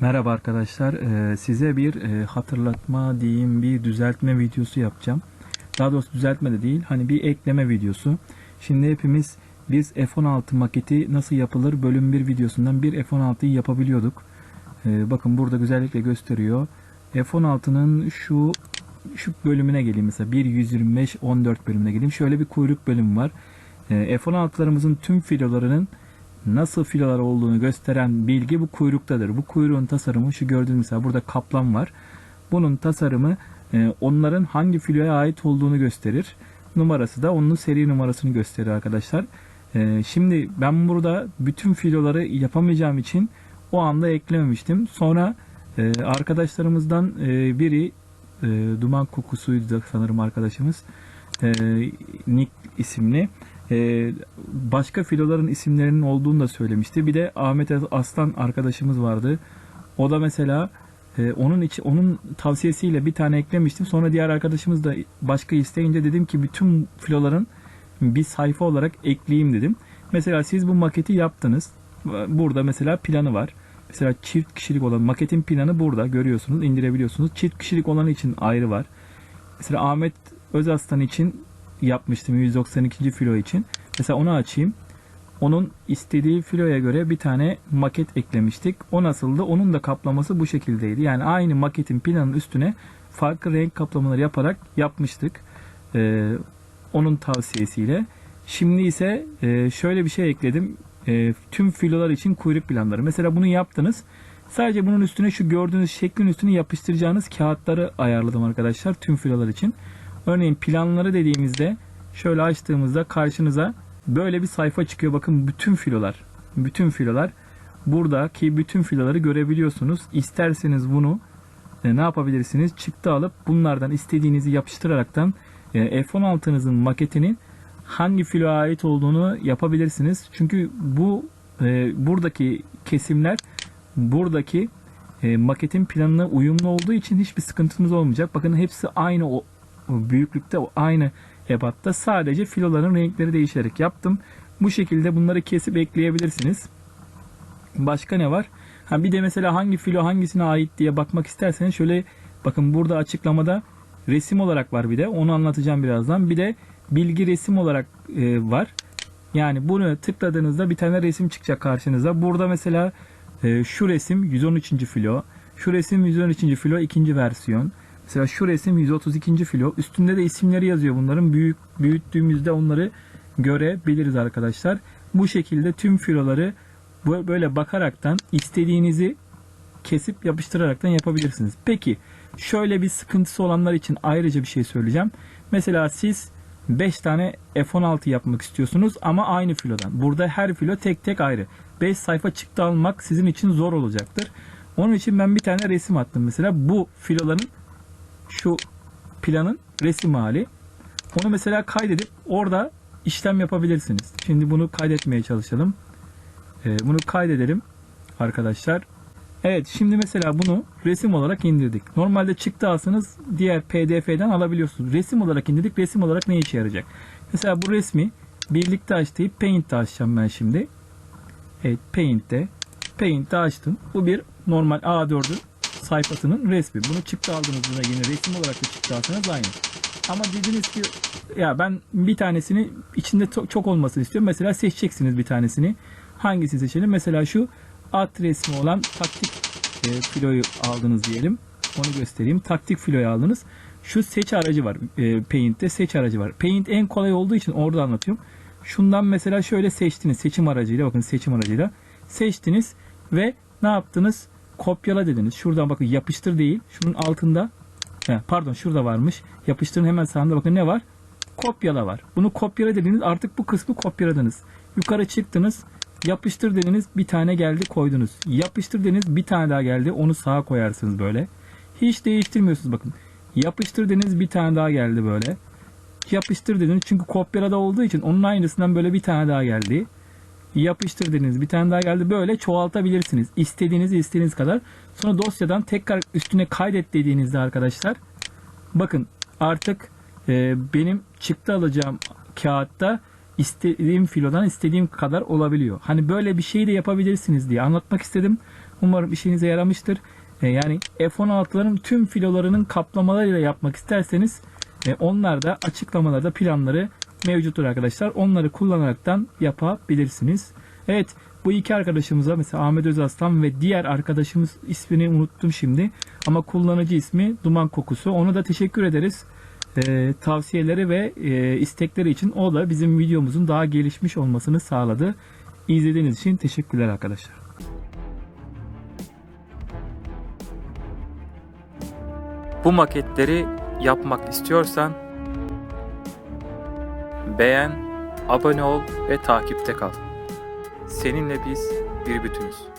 Merhaba arkadaşlar. Ee, size bir e, hatırlatma diyeyim bir düzeltme videosu yapacağım. Daha doğrusu düzeltme de değil. Hani bir ekleme videosu. Şimdi hepimiz biz F-16 maketi nasıl yapılır bölüm 1 videosundan bir F-16'yı yapabiliyorduk. Ee, bakın burada güzellikle gösteriyor. F-16'nın şu şu bölümüne geleyim mesela 1.125 14 bölümüne geleyim. Şöyle bir kuyruk bölümü var. Ee, F-16'larımızın tüm filolarının nasıl filolar olduğunu gösteren bilgi bu kuyruktadır. Bu kuyruğun tasarımı şu gördüğünüz mesela burada kaplan var. Bunun tasarımı e, onların hangi filoya ait olduğunu gösterir. Numarası da onun seri numarasını gösterir arkadaşlar. E, şimdi ben burada bütün filoları yapamayacağım için o anda eklememiştim. Sonra e, arkadaşlarımızdan biri duman kokusuydu sanırım arkadaşımız. Nick isimli e, başka filoların isimlerinin olduğunu da söylemişti. Bir de Ahmet Aslan arkadaşımız vardı. O da mesela e, onun için onun tavsiyesiyle bir tane eklemiştim. Sonra diğer arkadaşımız da başka isteyince dedim ki bütün filoların bir sayfa olarak ekleyeyim dedim. Mesela siz bu maketi yaptınız. Burada mesela planı var. Mesela çift kişilik olan maketin planı burada görüyorsunuz, indirebiliyorsunuz. Çift kişilik olanı için ayrı var. Mesela Ahmet Özaslan için yapmıştım 192. filo için. Mesela onu açayım. Onun istediği filoya göre bir tane maket eklemiştik. O nasıldı? Onun da kaplaması bu şekildeydi. Yani aynı maketin planın üstüne farklı renk kaplamaları yaparak yapmıştık. Ee, onun tavsiyesiyle. Şimdi ise e, şöyle bir şey ekledim. E, tüm filolar için kuyruk planları. Mesela bunu yaptınız. Sadece bunun üstüne şu gördüğünüz şeklin üstüne yapıştıracağınız kağıtları ayarladım arkadaşlar tüm filolar için. Örneğin planları dediğimizde şöyle açtığımızda karşınıza böyle bir sayfa çıkıyor. Bakın bütün filolar. Bütün filolar. Buradaki bütün filoları görebiliyorsunuz. İsterseniz bunu e, ne yapabilirsiniz? Çıktı alıp bunlardan istediğinizi yapıştıraraktan e, F-16'nızın maketinin hangi filoya ait olduğunu yapabilirsiniz. Çünkü bu e, buradaki kesimler buradaki e, maketin planına uyumlu olduğu için hiçbir sıkıntımız olmayacak. Bakın hepsi aynı o büyüklükte aynı ebatta sadece filoların renkleri değişerek yaptım. Bu şekilde bunları kesip ekleyebilirsiniz. Başka ne var? Ha bir de mesela hangi filo hangisine ait diye bakmak isterseniz şöyle bakın burada açıklamada resim olarak var bir de onu anlatacağım birazdan. Bir de bilgi resim olarak e, var. Yani bunu tıkladığınızda bir tane resim çıkacak karşınıza. Burada mesela e, şu resim 113. filo. Şu resim 113. filo ikinci versiyon. Mesela şu resim 132. filo. Üstünde de isimleri yazıyor bunların. Büyük büyüttüğümüzde onları görebiliriz arkadaşlar. Bu şekilde tüm filoları böyle bakaraktan istediğinizi kesip yapıştıraraktan yapabilirsiniz. Peki şöyle bir sıkıntısı olanlar için ayrıca bir şey söyleyeceğim. Mesela siz 5 tane F16 yapmak istiyorsunuz ama aynı filodan. Burada her filo tek tek ayrı. 5 sayfa çıktı almak sizin için zor olacaktır. Onun için ben bir tane resim attım mesela. Bu filoların şu planın resim hali. Onu mesela kaydedip orada işlem yapabilirsiniz. Şimdi bunu kaydetmeye çalışalım. Ee, bunu kaydedelim arkadaşlar. Evet şimdi mesela bunu resim olarak indirdik. Normalde çıktı alsanız diğer pdf'den alabiliyorsunuz. Resim olarak indirdik. Resim olarak ne işe yarayacak? Mesela bu resmi birlikte aç deyip Paint'te açacağım ben şimdi. Evet Paint'te. Paint'te açtım. Bu bir normal A4'ün sayfasının resmi. Bunu çıktı aldığınızda yine resim olarak da çıktı alsanız aynı. Ama dediniz ki ya ben bir tanesini içinde çok olmasını istiyorum. Mesela seçeceksiniz bir tanesini. Hangisini seçelim? Mesela şu at resmi olan taktik e, filoyu aldınız diyelim. Onu göstereyim. Taktik filoyu aldınız. Şu seç aracı var. E, Paint'te seç aracı var. Paint en kolay olduğu için orada anlatıyorum. Şundan mesela şöyle seçtiniz. Seçim aracıyla bakın seçim aracıyla seçtiniz ve ne yaptınız? Kopyala dediniz. Şuradan bakın yapıştır değil. Şunun altında pardon şurada varmış. Yapıştırın hemen sağında bakın ne var? Kopyala var. Bunu kopyala dediniz. Artık bu kısmı kopyaladınız. Yukarı çıktınız. Yapıştır dediniz bir tane geldi koydunuz. Yapıştır dediniz bir tane daha geldi onu sağa koyarsınız böyle. Hiç değiştirmiyorsunuz bakın. Yapıştır dediniz bir tane daha geldi böyle. Yapıştır dediniz çünkü kopyalada olduğu için onun aynısından böyle bir tane daha geldi. Yapıştır bir tane daha geldi. Böyle çoğaltabilirsiniz. İstediğiniz istediğiniz kadar. Sonra dosyadan tekrar üstüne kaydet dediğinizde arkadaşlar bakın artık e, benim çıktı alacağım kağıtta istediğim filodan istediğim kadar olabiliyor. Hani böyle bir şey de yapabilirsiniz diye anlatmak istedim. Umarım işinize yaramıştır. E, yani F-16'ların tüm filolarının kaplamalarıyla yapmak isterseniz e, onlar da açıklamalarda planları mevcuttur arkadaşlar. Onları kullanaraktan yapabilirsiniz. Evet bu iki arkadaşımıza mesela Ahmet Özaslan ve diğer arkadaşımız ismini unuttum şimdi. Ama kullanıcı ismi Duman Kokusu. Ona da teşekkür ederiz. E, tavsiyeleri ve e, istekleri için o da bizim videomuzun daha gelişmiş olmasını sağladı. İzlediğiniz için teşekkürler arkadaşlar. Bu maketleri yapmak istiyorsan beğen, abone ol ve takipte kal. Seninle biz bir bütünüz.